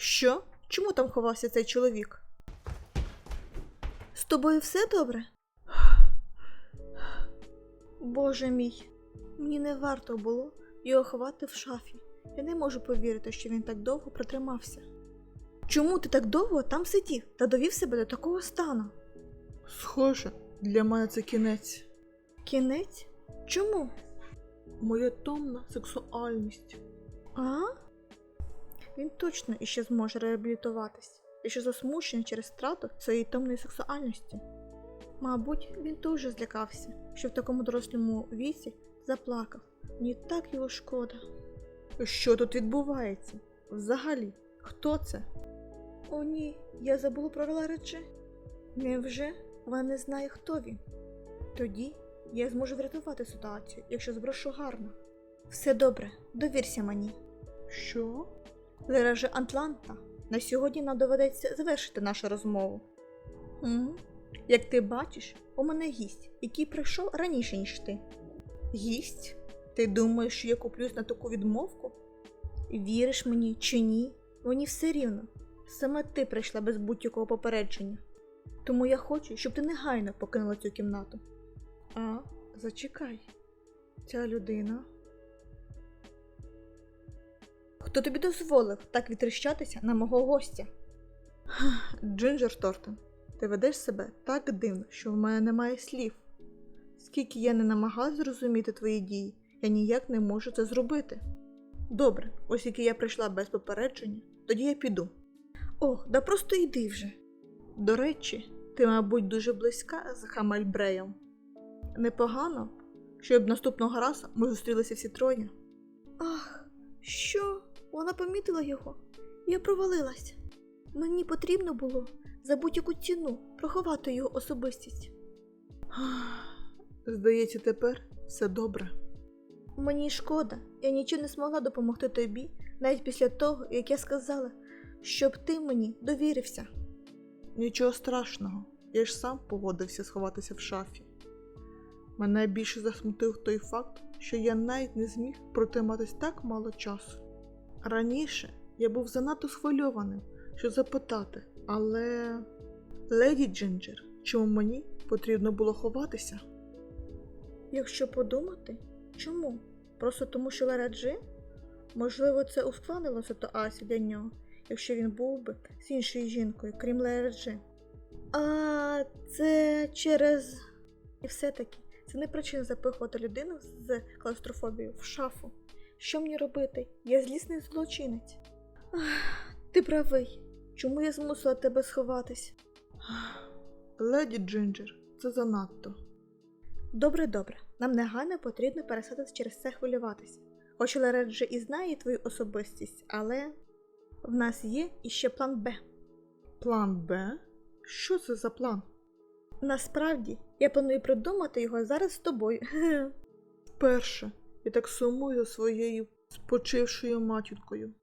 Що? Чому там ховався цей чоловік? З тобою все добре? Боже мій, мені не варто було його ховати в шафі. Я не можу повірити, що він так довго протримався. Чому ти так довго там сидів та довів себе до такого стану? Схоже, для мене це кінець. Кінець? Чому? Моя томна сексуальність. А? Він точно іще зможе реабілітуватись, якщо засмучений через втрату своєї томної сексуальності. Мабуть, він дуже злякався, що в такому дорослому віці заплакав. Мені так його шкода. Що тут відбувається? Взагалі, хто це? О, ні, я забула про Ларече. Невже вона не знає, хто він? Тоді я зможу врятувати ситуацію, якщо зброшу гарно. Все добре, довірся мені. Що? Лераже Атланта, на сьогодні нам доведеться завершити нашу розмову. Угу. Як ти бачиш, у мене гість, який прийшов раніше, ніж ти. Гість? Ти думаєш, що я куплюсь на таку відмовку? Віриш мені чи ні? Мені все рівно. Саме ти прийшла без будь-якого попередження. Тому я хочу, щоб ти негайно покинула цю кімнату. А, зачекай. Ця людина. Хто тобі дозволив так відтріщатися на мого гостя? Джинджер Тортон, ти ведеш себе так дивно, що в мене немає слів. Скільки я не намагалась зрозуміти твої дії, я ніяк не можу це зробити. Добре, оскільки я прийшла без попередження, тоді я піду. Ох, да просто йди вже. До речі, ти, мабуть, дуже близька з Хамальбреєм. Непогано, щоб наступного разу ми зустрілися всі троє. Ах, що? Вона помітила його. Я провалилась. Мені потрібно було за будь-яку ціну проховати його особистість. Здається, тепер все добре. Мені шкода, я нічого не змогла допомогти тобі, навіть після того, як я сказала, щоб ти мені довірився. Нічого страшного, я ж сам погодився сховатися в шафі. Мене більше засмутив той факт, що я навіть не зміг протриматись так мало часу. Раніше я був занадто схвильованим, щоб запитати, але. Леді Джинджер, чому мені потрібно було ховатися? Якщо подумати, чому? Просто тому, що Лараджи? Можливо, це ускладнило ситуацію для нього, якщо він був би з іншою жінкою, крім Лараджи. А це через. І все-таки це не причина запихувати людину з клаустрофобією в шафу. Що мені робити? Я злісний злочинець. Ах, ти правий. Чому я змусила тебе сховатись? Леді Джинджер, це занадто. Добре, добре. Нам негайно потрібно перестати через це хвилюватися. Хоч Лараджи і знає твою особистість, але в нас є іще план Б. План Б? Що це за план? Насправді, я планую придумати його зараз з тобою. Вперше я так сумую за своєю спочившою матінкою.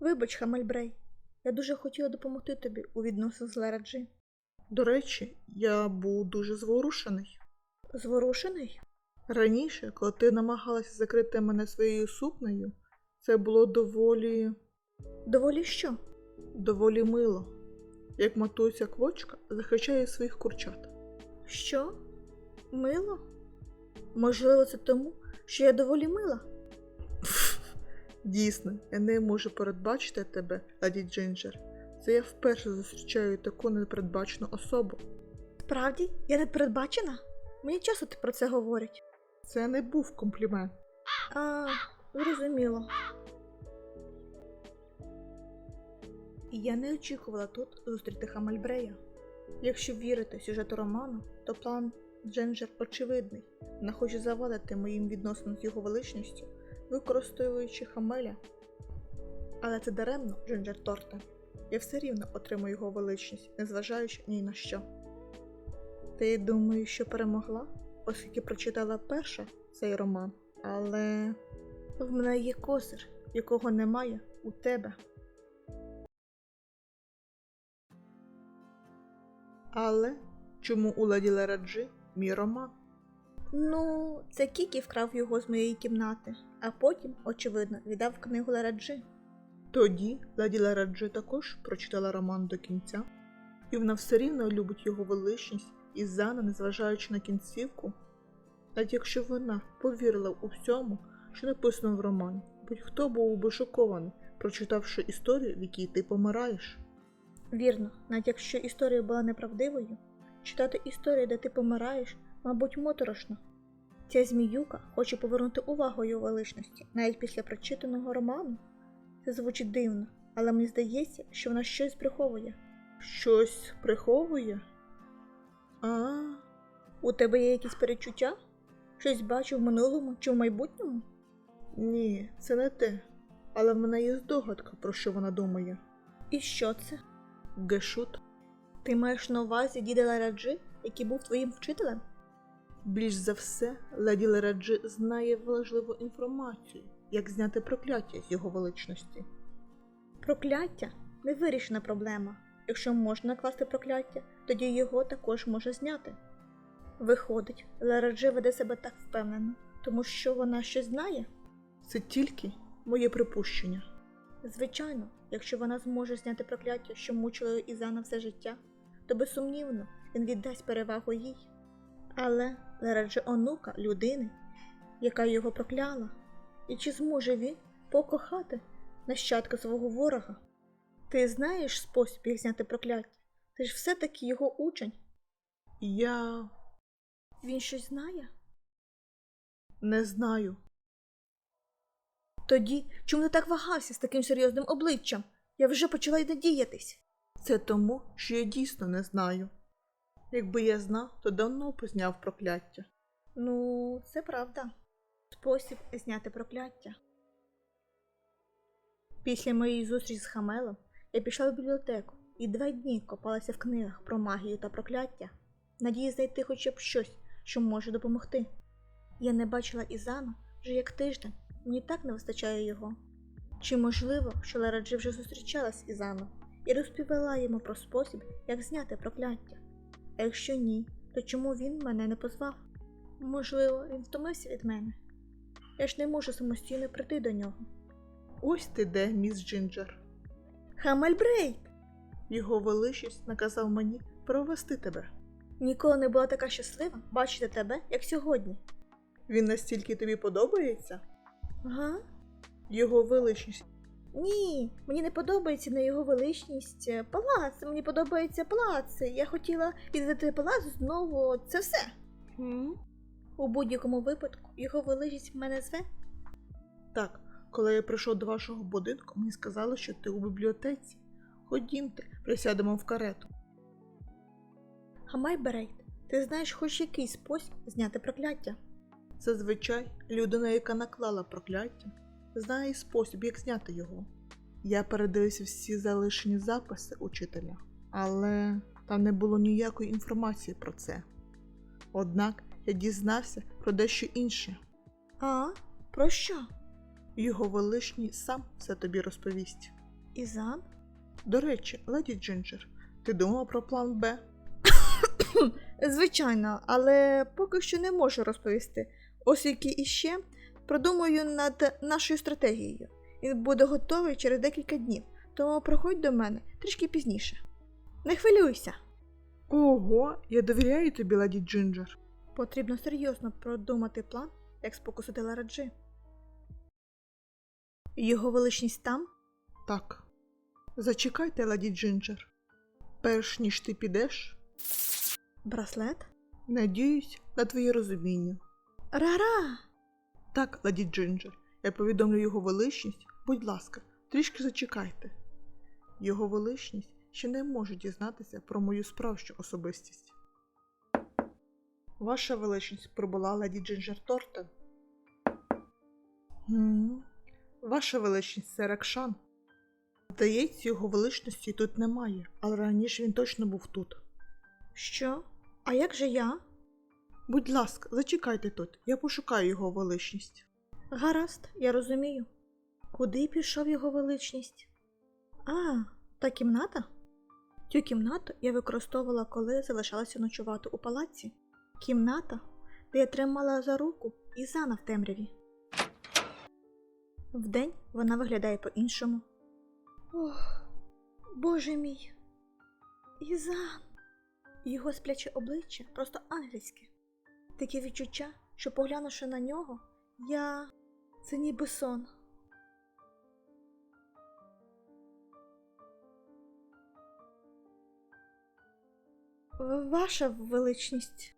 Вибач, Хамальбрей, я дуже хотіла допомогти тобі у відносинах з Лараджи. До речі, я був дуже зворушений. Зворушений? Раніше, коли ти намагалася закрити мене своєю сукнею, це було доволі Доволі що? доволі мило, як матуся квочка захищає своїх курчат. Що? Мило? Можливо, це тому, що я доволі мила. Дійсно, я не можу передбачити тебе, леді Джинджер. Це я вперше зустрічаю таку непередбачену особу. Справді, я не передбачена? Мені часто про це говорять. Це не був комплімент. А, зрозуміло. І я не очікувала тут зустріти Хамальбрея. Якщо вірити сюжету роману, то план Дженджер очевидний. Вона хоче завадити моїм відносинам з його величністю, використовуючи Хамеля. Але це даремно, Дженджер Торте. Я все рівно отримую його величність, незважаючи ні на що. Ти думаєш, що перемогла, оскільки прочитала перша цей роман, але в мене є козир, якого немає у тебе. Але чому у леді Лераджі мій роман? Ну, це Кікі вкрав його з моєї кімнати, а потім, очевидно, віддав книгу Лараджи. Тоді леді Лараджи також прочитала роман до кінця, і вона все рівно любить його величність і Зана, незважаючи на кінцівку. Навіть якщо вона повірила у всьому, що написано в романі, будь-хто був би шокований, прочитавши історію, в якій ти помираєш. Вірно, навіть якщо історія була неправдивою, читати історію, де ти помираєш, мабуть, моторошно. Ця зміюка хоче повернути увагу його величності навіть після прочитаного роману. Це звучить дивно, але мені здається, що вона щось приховує. Щось приховує? А, У тебе є якісь перечуття? Щось бачу в минулому чи в майбутньому? ні, це не те. Але в мене є здогадка, про що вона думає. І що це? Гешут Ти маєш на увазі діда Лараджи, який був твоїм вчителем? Більш за все, леді Лераджи знає важливу інформацію, як зняти прокляття з його величності. Прокляття невирішена проблема. Якщо можна накласти прокляття, тоді його також може зняти. Виходить, Лараджи веде себе так впевнено, тому що вона щось знає. Це тільки моє припущення. Звичайно, якщо вона зможе зняти прокляття, що мучило Ізана все життя, то безсумнівно він віддасть перевагу їй. Але Лараджи онука людини, яка його прокляла, і чи зможе він покохати нащадка свого ворога? Ти знаєш спосіб, як зняти прокляття? Ти ж все-таки його учень. Я Він щось знає? не знаю. Тоді чому ти так вагався з таким серйозним обличчям? Я вже почала й надіятись. Це тому, що я дійсно не знаю. Якби я знав, то давно зняв прокляття. Ну, це правда. Спосіб зняти прокляття. Після моєї зустрічі з Хамелом я пішла в бібліотеку і два дні копалася в книгах про магію та прокляття, надії знайти хоча б щось, що може допомогти. Я не бачила Ізана вже як тиждень, мені так не вистачає його. Чи можливо, що Лараджи вже зустрічалась з Ізаном і розповіла йому про спосіб, як зняти прокляття? А якщо ні, то чому він мене не позвав? Можливо, він втомився від мене. Я ж не можу самостійно прийти до нього. Ось ти де, міс Джинджер. Хамельбрейк! Його величність наказав мені провести тебе. Ніколи не була така щаслива бачити тебе, як сьогодні. Він настільки тобі подобається? Ага? Його величність. Ні, мені не подобається на його величність е, палац. Мені подобається палац. Я хотіла відвідати палац знову. Це все. М? У будь-якому випадку його величність мене зве. Так, коли я прийшов до вашого будинку, мені сказали, що ти у бібліотеці. Ходімте, присядемо в карету. Хамайберейт, ти знаєш хоч який спосіб зняти прокляття? Зазвичай людина, яка наклала прокляття, знає спосіб, як зняти його. Я передивився всі залишені записи учителя, але там не було ніякої інформації про це. Однак я дізнався про дещо інше. А? Про що? Його величність сам все тобі розповість. Ізан? До речі, леді Джинджер, ти думав про план Б? Звичайно, але поки що не можу розповісти, оскільки іще продумую над нашою стратегією. Він буде готовий через декілька днів, тому приходь до мене трішки пізніше. Не хвилюйся. Ого, я довіряю тобі, леді Джинджер. Потрібно серйозно продумати план, як спокусити Лараджи. Його величність там? Так. Зачекайте, леді Джинджер. Перш ніж ти підеш, Браслет? надіюсь на твоє розуміння. Ра-ра! Так, леді Джинджер, я повідомлю його величність. Будь ласка, трішки зачекайте. Його величність ще не може дізнатися про мою справжню особистість. Ваша величність прибула леді Джинджер Тортон. М, Ваша величність це Ракшан. Здається, його величності тут немає, але раніше він точно був тут. Що? А як же я? Будь ласка, зачекайте тут, я пошукаю його величність. Гаразд, я розумію. Куди пішов його величність? А, та кімната? Цю кімнату я використовувала, коли залишалася ночувати у палаці. Кімната, де я тримала за руку Ізана в темряві. Вдень вона виглядає по-іншому. Ох, боже мій. Ізан. Його спляче обличчя просто ангельське. Таке відчуття, що поглянувши на нього, я. це ніби сон. Ваша величність.